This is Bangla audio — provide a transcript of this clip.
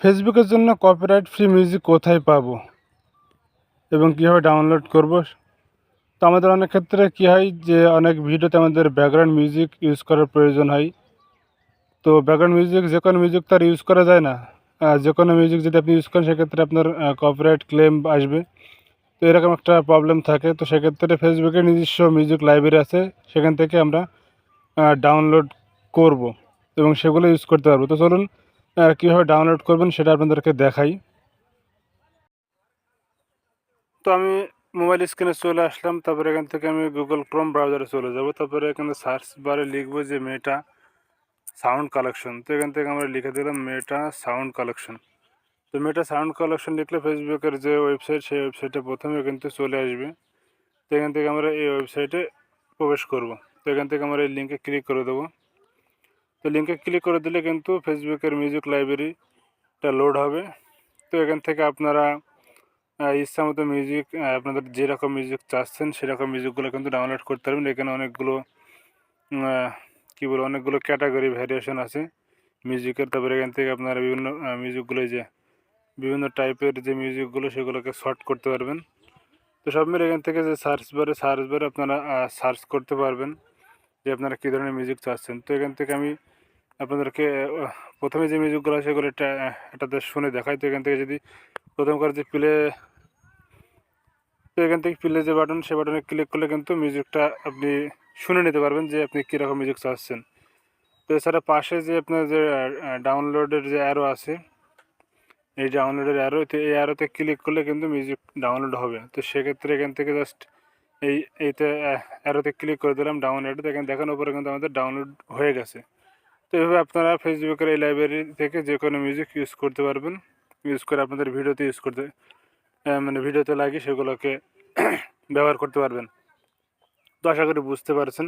ফেসবুকের জন্য কপিরাইট ফ্রি মিউজিক কোথায় পাবো? এবং কীভাবে ডাউনলোড করব? তো আমাদের অনেক ক্ষেত্রে কী হয় যে, অনেক ভিডিওতে আমাদের ব্যাকগ্রাউন্ড মিউজিক ইউজ করার প্রয়োজন হয়। তো ব্যাকগ্রাউন্ড মিউজিক যে কোনো মিউজিক তো আর ইউজ করা যায় না। যে কোনো মিউজিক যদি আপনি ইউজ করেন, সেক্ষেত্রে আপনার কপিরাইট ক্লেম আসবে। তো এরকম একটা প্রবলেম থাকে। তো সেক্ষেত্রে ফেসবুকে নিজস্ব মিউজিক লাইব্রেরি আছে। সেখান থেকে আমরা ডাউনলোড করব এবং সেগুলো ইউজ করতে পারব। তো চলুন কীভাবে ডাউনলোড করবেন সেটা আপনাদেরকে দেখাই। তো আমি মোবাইল স্ক্রিনে চলে আসলাম, তারপরে এখান থেকে আমি গুগল ক্রোম ব্রাউজারে চলে যাব, তারপরে এখানে সার্চ বারে লিখব যে মেটা সাউন্ড কালেকশন তো এখান থেকে আমরা লিখে দিলাম মেটা সাউন্ড কালেকশন তো মেটা সাউন্ড কালেকশন লিখলে ফেসবুকের যে ওয়েবসাইট সেই ওয়েবসাইটে প্রথমে কিন্তু চলে আসবে। তো এখান থেকে আমরা এই ওয়েবসাইটে প্রবেশ করব। তো এখান থেকে আমরা এই লিঙ্কে ক্লিক করে দেবো। তো লিঙ্কে ক্লিক করে দিলে কিন্তু ফেসবুকের মিউজিক লাইব্রেরিটা লোড হবে। তো এখান থেকে আপনারা ইচ্ছা মতো মিউজিক আপনাদের যেরকম মিউজিক চাচ্ছেন সেরকম মিউজিকগুলো কিন্তু ডাউনলোড করতে পারবেন। এখানে অনেকগুলো কী বলব, অনেকগুলো ক্যাটাগরি ভ্যারিয়েশন আছে মিউজিকের তারপরে এখান থেকে আপনারা বিভিন্ন মিউজিকগুলো যে, বিভিন্ন টাইপের যে মিউজিকগুলো সেগুলোকে শর্ট করতে পারবেন। তো সব মিলে এখান থেকে যে সার্চ বারে সার্চ বারে আপনারা সার্চ করতে পারবেন যে আপনারা কী ধরনের মিউজিক চাচ্ছেন। তো এখান থেকে আমি আপনাদেরকে প্রথমে যে মিউজিকগুলো সেগুলো একটা এটাতে শুনে দেখাই। তো এখান থেকে যদি প্রথমকার যে প্লে তো এখান থেকে প্লে যে বাটন সে বাটনে ক্লিক করলে কিন্তু মিউজিকটা আপনি শুনে নিতে পারবেন যে আপনি কীরকম মিউজিক চাচ্ছেন। তো এছাড়া পাশে যে আপনার যে ডাউনলোডের যে অ্যারো আছে, এই ডাউনলোডের অ্যারো তো এই অ্যারোতে ক্লিক করলে কিন্তু মিউজিক ডাউনলোড হবে। তো সেক্ষেত্রে এখান থেকে জাস্ট এই এইতে অ্যারোতে ক্লিক করে দিলাম ডাউনলোড এখানে দেখানোর পরে কিন্তু আমাদের ডাউনলোড হয়ে গেছে। তো এভাবে আপনারা ফেসবুকের এই লাইব্রেরি থেকে যে কোনো মিউজিক ইউজ করতে পারবেন। ইউজ করে আপনাদের ভিডিওতে ইউজ করতে মানে ভিডিওতে লাগিয়ে সেগুলোকে ব্যবহার করতে পারবেন। তো আশা করি বুঝতে পারছেন।